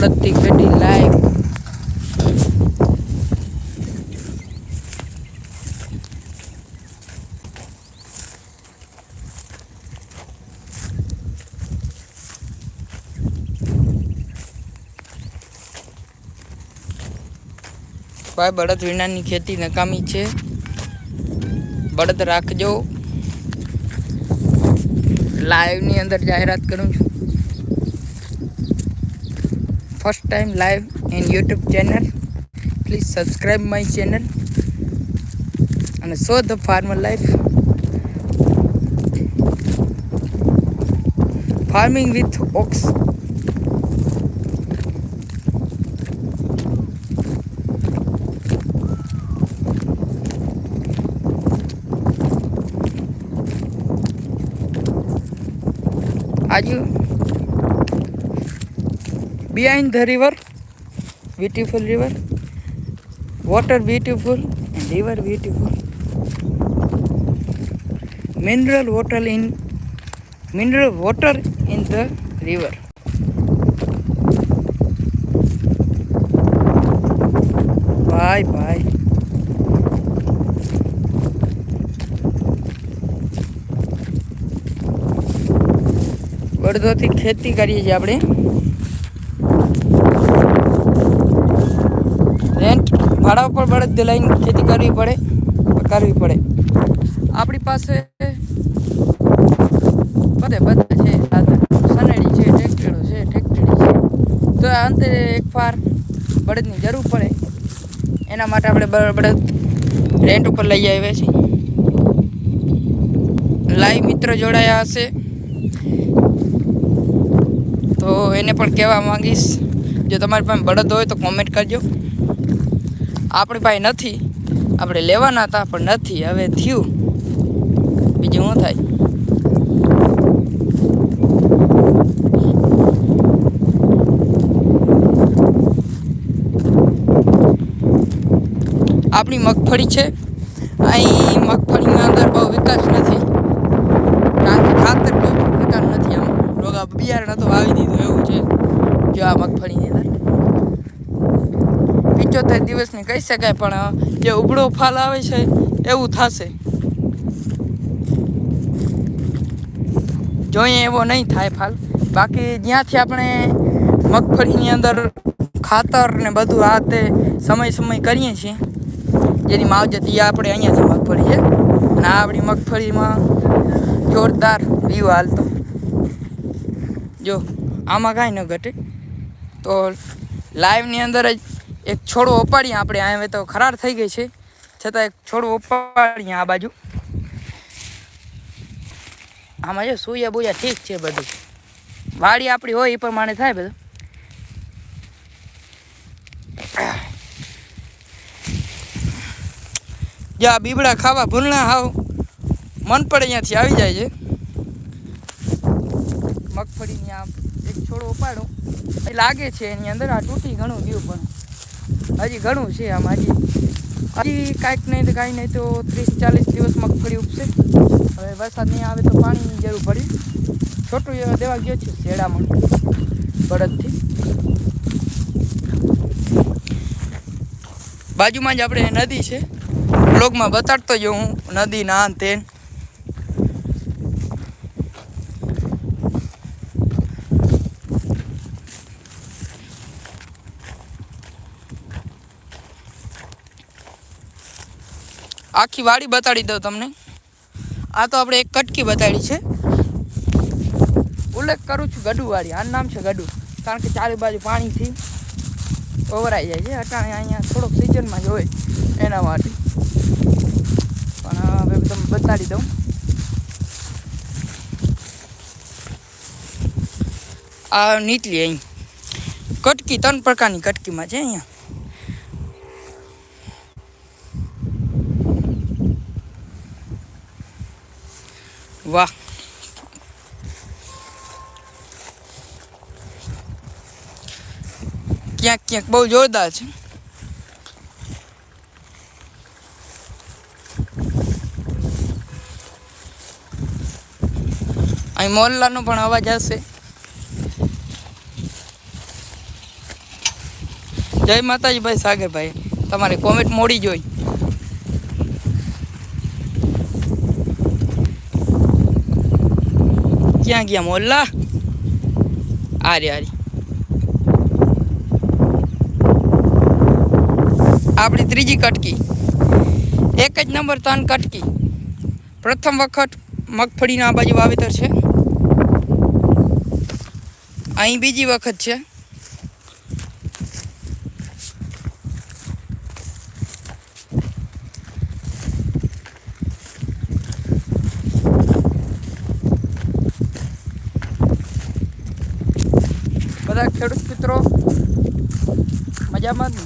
બળદથી ખેતી લાઈવ ભાઈ, બળદ વિનાની ખેતી નકામી છે. બળદ રાખજો. લાઈવની અંદર જાહેરાત કરું છું. first time live in YouTube channel, please subscribe my channel and show the farmer life. Farming with ox. Are you? The river beautiful river water beautiful and river beautiful mineral water in mineral water in the river bye bye બળદોથી ખેતી કરીએ છીએ આપણે ભાડા ઉપર બળદ લઈને ખેતી કરવી પડે કરવી પડે. આપણી પાસે બધે, બધા છે સનેડી છે, ટ્રેક્ટરો છે, ટ્રેક્ટરી છે. તો અંતે એક ફાર બળદની જરૂર પડે. એના માટે આપણે બળદ રેન્ટ ઉપર લઈ આવ્યા છીએ. લાઈવ મિત્ર જોડાયા હશે. તો એને પણ કહેવા માંગીશ. જો તમારી પાસે બળદ હોય તો કોમેન્ટ કરજો. આપણી પાસે નથી. આપણે લેવાના હતા, પણ નથી. હવે થયું. બીજું શું થાય? આપણી મગફળી છે. અહીં મગફળીની અંદર બહુ વિકાસ નથી. કારણ કે ખાતર કોઈ પ્રકાર નથી આમ. રોગા બિયારણ તો વાવી દીધું. એવું છે. જો આ મગફળીની અંદર. પિચોતેર દિવસની કહી શકાય, પણ જે ઉબળો ફાલ આવે છે, એવું થશે. જોઈએ એવો નહીં થાય ફાલ. બાકી જ્યાંથી આપણે મગફળીની અંદર ખાતર ને બધું આ તે સમય સમય કરીએ છીએ, જેની માવજત એ આપણે અહીંયાથી મગફળી છે. અને આ આપણી મગફળીમાં જોરદાર વ્યૂ હાલતો. જો, આમાં કાંઈ ન ઘટે. તો લાઈવની અંદર જ એક છોડો ઉપાડીએ આપણે, આ તો ખરાર થઈ ગઈ છે. છતાં એક છોડો ઉપાડીએ આ બાજુ. આમાં જો સૂયા બુયા ઠીક છે બધું. વાડી આપણી હોય એ પ્રમાણે થાય બધું. જ્યાં બીબડા ખાવા ભૂલના હાવ. મન પડે અહીંયાથી આવી જાય છે. મગફળીની આમ એક છોડો ઉપાડો. એ લાગે છે એની અંદર આ તૂટી ઘણું ગયું પણ. હજી ઘણું છે આમ હજી. હજી કાંઈક નહીં તો કાંઈ નહીં તો ત્રીસ ચાલીસ દિવસ મગફળી ઉપશે હવે વરસાદ નહીં આવે તો પાણીની જરૂર પડી. છોટું એવા દેવા ગયો છે શેડામાં, બળદથી. બાજુમાં જ આપણે નદી છે. બ્લોગમાં બતાડતો જો હું નદી ના તેન આખી વાડી બતાડી દઉં તમને. આ તો આપણે એક કટકી બતાડી છે. ઉલ્લેખ કરું છું ગડુવાળી, આનું નામ છે ગડુ. કારણ કે ચારે બાજુ પાણીથી ઓવરાઈ જાય છે. અટાણે અહીંયા થોડોક સિઝનમાં જ હોય એના માટે. પણ હવે તમને બતાડી દઉં. આ નીકળી અહીં. કટકી, ત્રણ પ્રકારની કટકીમાં છે અહીંયા. વાહ. ક્યાંક ક્યાંક બહુ જોરદાર છે. અહીં મોરલાનો પણ અવાજ હશે જય માતાજી ભાઈ, સાગરભાઈ. તમારી કોમેન્ટ મોડી જોઈ ક્યાં ગયા મોલ્લા. આરે આરે. આપણી ત્રીજી કટકી. એક જ નંબર ત્રણ કટકી. પ્રથમ વખત મગફળીના આ બાજુ વાવેતર છે. અહીં બીજી વખત છે. બધા ખેડૂત મિત્રો, મજામાં જ?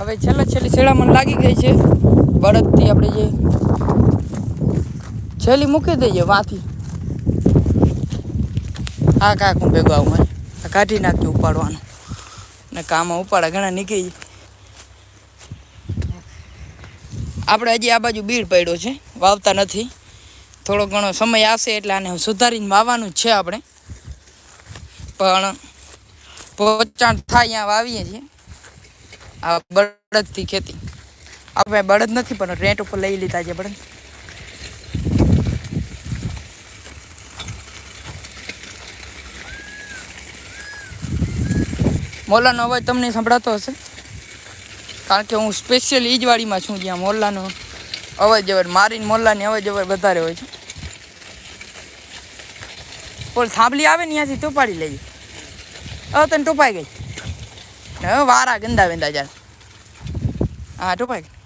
હવે છેલ્લા છેલ્લી શેડામણ લાગી ગઈ છે. બળદથી આપણે જે છેલ્લી મૂકી દઈએ વાથી. આ કાંક હું ભેગો આવું આ કાઢી નાખજો ઉપાડવાનું. ને કામમાં ઉપાડા ઘણા નીકળી. આપણે હજી આ બાજુ બીડ પડ્યો છે. વાવતા નથી. થોડો ઘણો સમય આવશે એટલે આને સુધારીને વાવવાનું જ છે આપણે. પણ પોચાણ થાય ત્યાં વાવીએ છીએ. આ બળદથી ખેતી. આપણે બળદ નથી, પણ રેન્ટ ઉપર લઈ લીધા છે બળદ. મોલાનો અવાજ તમને સંભળાતો હશે? કારણ કે હું સ્પેશિયલ ઈજવાડીમાં છું જ્યાં મોલ્લાનો અવાજ જવર મારીને મોલ્લાની અવાજ જવર વધારે હોય છે. બોલ, થાંભલી આવે ને ત્યાંથી ટોપાડી લઈએ. હવે તને ટોપાઈ ગઈ. હવે વારા ગંદા વેંદા જાય. હા, ટોપાઈ ગઈ.